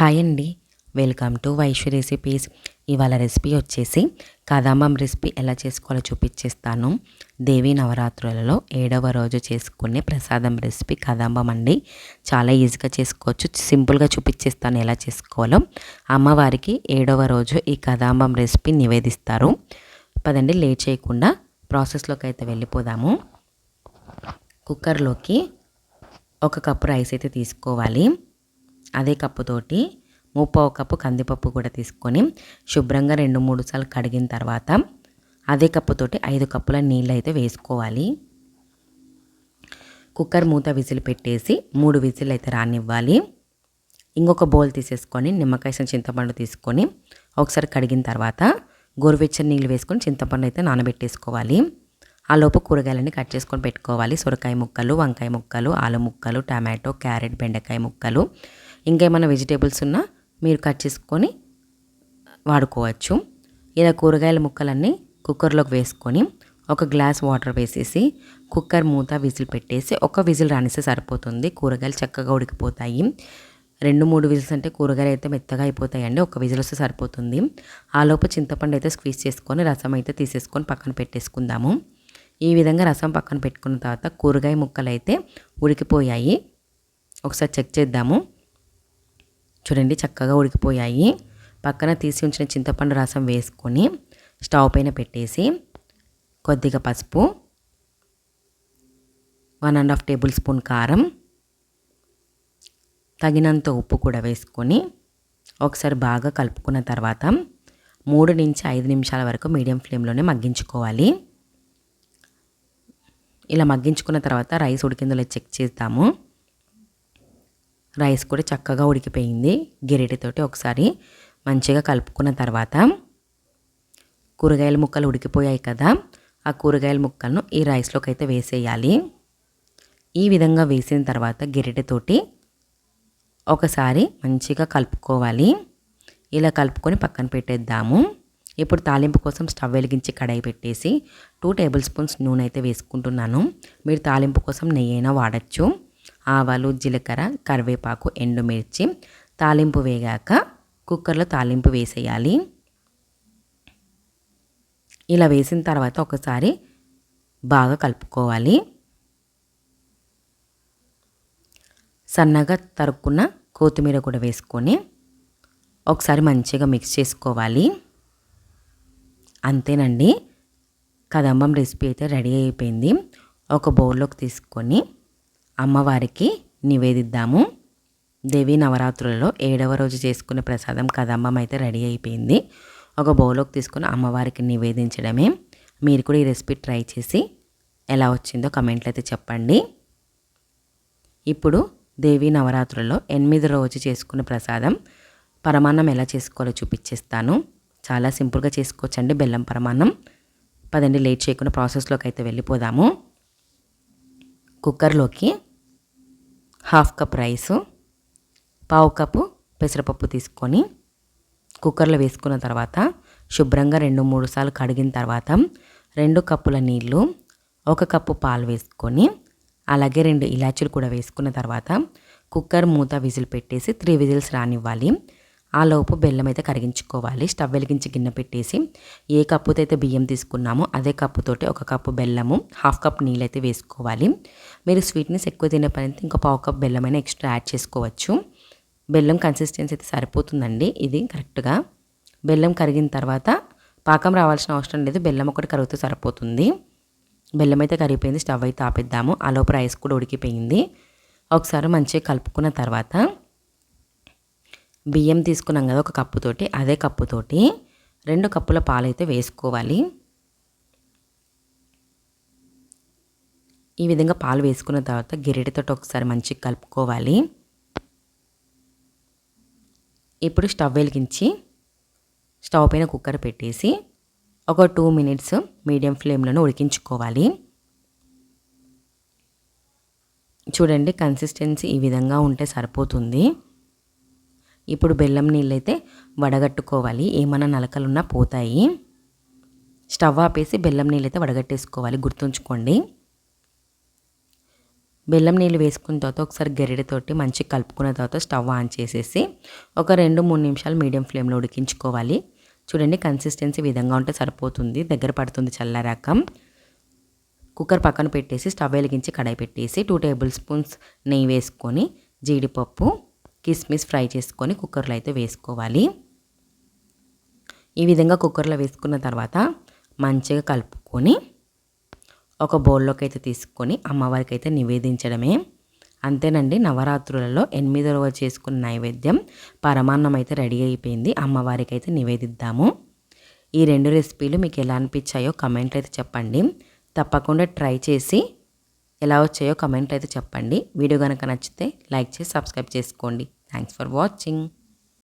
Hi అండి. Welcome to Vaishwa recipes. ఇవాళ recipe వచ్చేసి కదాంబం రెసిపీ ఎలా చేసుకోవాలో చూపించేస్తాను దేవీ నవరాత్రులలో ఏడవ రోజు చేసుకునే ప్రసాదం రెసిపీ కదాంబం అండి. చాలా ఈజీగా చేసుకోవచ్చు. సింపుల్గా చూపించేస్తాను ఎలా చేసుకోవాలో. అమ్మవారికి ఏడవ రోజు ఈ కదాంబం రెసిపీ నివేదిస్తారు. పదండి లేట్ చేయకుండా ప్రాసెస్లోకి అయితే వెళ్ళిపోదాము. కుక్కర్లోకి ఒక కప్పు రైస్ అయితే తీసుకోవాలి. అదే కప్పుతోటి ముప్పావు కప్పు కందిపప్పు కూడా తీసుకొని శుభ్రంగా రెండు మూడు సార్లు కడిగిన తర్వాత అదే కప్పుతోటి ఐదు కప్పుల నీళ్ళు అయితే వేసుకోవాలి. కుక్కర్ మూత విజిల్ పెట్టేసి మూడు విజిల్ అయితే రానివ్వాలి. ఇంకొక బౌల్ తీసేసుకొని నిమ్మకాయ చింతపండు తీసుకొని ఒకసారి కడిగిన తర్వాత గోరువెచ్చని నీళ్ళు వేసుకొని చింతపండు అయితే నానబెట్టేసుకోవాలి. ఆ లోపు కూరగాయలన్నీ కట్ చేసుకొని పెట్టుకోవాలి. సొరకాయ ముక్కలు వంకాయ ముక్కలు ఆలు ముక్కలు టమాటో క్యారెట్ బెండకాయ ముక్కలు. ఇంకేమైనా వెజిటేబుల్స్ ఉన్నా మీరు కట్ చేసుకొని వాడుకోవచ్చు. ఇలా కూరగాయల ముక్కలన్నీ కుక్కర్లోకి వేసుకొని ఒక గ్లాస్ వాటర్ వేసేసి కుక్కర్ మూత విజిల్ పెట్టేసి ఒక విజిల్ రానిస్తే సరిపోతుంది. కూరగాయలు చక్కగా ఉడికిపోతాయి. రెండు మూడు విజిల్స్ అంటే కూరగాయలు అయితే మెత్తగా అయిపోతాయండి. ఒక విజిల్ వస్తే సరిపోతుంది. ఆ లోపు చింతపండు అయితే స్క్వీజ్ చేసుకొని రసం అయితే తీసేసుకొని పక్కన పెట్టేసుకుందాము. ఈ విధంగా రసం పక్కన పెట్టుకున్న తర్వాత కూరగాయ ముక్కలు అయితే ఉడికిపోయాయి. ఒకసారి చెక్ చేద్దాము. చూడండి చక్కగా ఉడికిపోయాయి. పక్కన తీసి ఉంచిన చింతపండు రసం వేసుకొని స్టవ్ పైన పెట్టేసి కొద్దిగా పసుపు one and half tablespoon కారం తగినంత ఉప్పు కూడా వేసుకొని ఒకసారి బాగా కలుపుకున్న తర్వాత మూడు నుంచి ఐదు నిమిషాల వరకు మీడియం ఫ్లేమ్లోనే మగ్గించుకోవాలి. ఇలా మగ్గించుకున్న తర్వాత రైస్ ఉడికిందో చెక్ చేద్దాము. రైస్ కూడా చక్కగా ఉడికిపోయింది. గిరిటితోటి ఒకసారి మంచిగా కలుపుకున్న తర్వాత కూరగాయల ముక్కలు ఉడికిపోయాయి కదా. ఆ కూరగాయల ముక్కలను ఈ రైస్లోకి అయితే వేసేయాలి. ఈ విధంగా వేసిన తర్వాత గిరిటతోటి ఒకసారి మంచిగా కలుపుకోవాలి. ఇలా కలుపుకొని పక్కన పెట్టేద్దాము. ఇప్పుడు తాలింపు కోసం స్టవ్ వెలిగించి కడాయి పెట్టేసి టూ టేబుల్ స్పూన్స్ నూనె అయితే వేసుకుంటున్నాను. మీరు తాలింపు కోసం నెయ్యి అయినా వాడచ్చు. ఆవాలు జీలకర్ర కరివేపాకు ఎండుమిర్చి తాలింపు వేగాక కుక్కర్లో తాలింపు వేసేయాలి. ఇలా వేసిన తర్వాత ఒకసారి బాగా కలుపుకోవాలి. సన్నగా తరుక్కున్న కొత్తిమీర కూడా వేసుకొని ఒకసారి మంచిగా మిక్స్ చేసుకోవాలి. అంతేనండి. కదంబం రెసిపీ అయితే రెడీ అయిపోయింది. ఒక బౌల్లోకి తీసుకొని అమ్మవారికి నివేదిద్దాము. దేవి నవరాత్రులలో ఏడవ రోజు చేసుకునే ప్రసాదం కదమ్మం అయితే రెడీ అయిపోయింది. ఒక బౌలోకి తీసుకుని అమ్మవారికి నివేదించడమే. మీరు కూడా ఈ రెసిపీ ట్రై చేసి ఎలా వచ్చిందో కమెంట్లు అయితే చెప్పండి. ఇప్పుడు దేవి నవరాత్రులలో ఎనిమిది రోజు చేసుకునే ప్రసాదం పరమాన్నం ఎలా చేసుకోవాలో చూపించేస్తాను. చాలా సింపుల్గా చేసుకోవచ్చండి బెల్లం పరమాన్నం. పదండి లేట్ చేయకుండా ప్రాసెస్లోకి అయితే వెళ్ళిపోదాము. కుక్కర్లోకి హాఫ్ కప్ రైసు పావు కప్పు పెసరపప్పు తీసుకొని కుక్కర్లో వేసుకున్న తర్వాత శుభ్రంగా రెండు మూడు సార్లు కడిగిన తర్వాత రెండు కప్పుల నీళ్ళు ఒక కప్పు పాలు వేసుకొని అలాగే రెండు ఇలాచీలు కూడా వేసుకున్న తర్వాత కుక్కర్ మూత విజిల్ పెట్టేసి త్రీ విజిల్స్ రానివ్వాలి. ఆ లోపు బెల్లం అయితే కరిగించుకోవాలి. స్టవ్ వెలిగించి గిన్నె పెట్టేసి ఏ కప్పుతో అయితే బియ్యం తీసుకున్నామో అదే కప్పుతోటి ఒక కప్పు బెల్లము హాఫ్ కప్ నీళ్ళు అయితే వేసుకోవాలి. మీరు స్వీట్నెస్ ఎక్కువ తినే పని అయితే ఇంకా పావు కప్ బెల్లమైనా ఎక్స్ట్రా యాడ్ చేసుకోవచ్చు. బెల్లం కన్సిస్టెన్సీ అయితే సరిపోతుందండి ఇది కరెక్ట్గా. బెల్లం కరిగిన తర్వాత పాకం రావాల్సిన అవసరం లేదు బెల్లం ఒకటి కరుగుతూ సరిపోతుంది. బెల్లం అయితే కరిగిపోయింది స్టవ్ అయితే ఆపేద్దాము. ఆ లోపు రైస్ కూడా ఉడికిపోయింది. ఒకసారి మంచిగా కలుపుకున్న తర్వాత బియ్యం తీసుకున్నాం కదా ఒక కప్పుతోటి అదే కప్పుతోటి రెండు కప్పుల పాలైతే వేసుకోవాలి. ఈ విధంగా పాలు వేసుకున్న తర్వాత గిరిటితో ఒకసారి మంచిగా కలుపుకోవాలి. ఇప్పుడు స్టవ్ వెలిగించి స్టవ్ పైన కుక్కర్ పెట్టేసి ఒక టూ మినిట్స్ మీడియం ఫ్లేమ్లోనే ఉడికించుకోవాలి. చూడండి కన్సిస్టెన్సీ ఈ విధంగా ఉంటే సరిపోతుంది. ఇప్పుడు బెల్లం నీళ్ళైతే వడగట్టుకోవాలి. ఏమైనా నలకలున్నా పోతాయి. స్టవ్ ఆపేసి బెల్లం నీళ్ళైతే వడగట్టేసుకోవాలి. గుర్తుంచుకోండి. బెల్లం నీళ్ళు వేసుకున్న తర్వాత ఒకసారి గరిటెతోటి మంచిగా కలుపుకున్న తర్వాత స్టవ్ ఆన్ చేసేసి ఒక రెండు మూడు నిమిషాలు మీడియం ఫ్లేమ్లో ఉడికించుకోవాలి. చూడండి కన్సిస్టెన్సీ విధంగా ఉంటే సరిపోతుంది. దగ్గర పడుతుంది చల్లారాక. కుక్కర్ పక్కన పెట్టేసి స్టవ్ వెలిగించి కడాయి పెట్టేసి టూ టేబుల్ స్పూన్స్ నెయ్యి వేసుకొని జీడిపప్పు కిస్మిస్ ఫ్రై చేసుకొని కుక్కర్లో అయితే వేసుకోవాలి. ఈ విధంగా కుక్కర్లో వేసుకున్న తర్వాత మంచిగా కలుపుకొని ఒక బౌల్లోకి అయితే తీసుకొని అమ్మవారికి అయితే నివేదించడమే. అంతేనండి నవరాత్రులలో ఎనిమిదో రోజు చేసుకున్న నైవేద్యం పరమాన్నం అయితే రెడీ అయిపోయింది. అమ్మవారికి అయితే నివేదిద్దాము. ఈ రెండు రెసిపీలు మీకు ఎలా అనిపించాయో కమెంట్ అయితే చెప్పండి. తప్పకుండా ట్రై చేసి ఎలా వచ్చాయో కమెంట్ అయితే చెప్పండి. వీడియో కనుక నచ్చితే లైక్ చేసి సబ్స్క్రైబ్ చేసుకోండి. Thanks for watching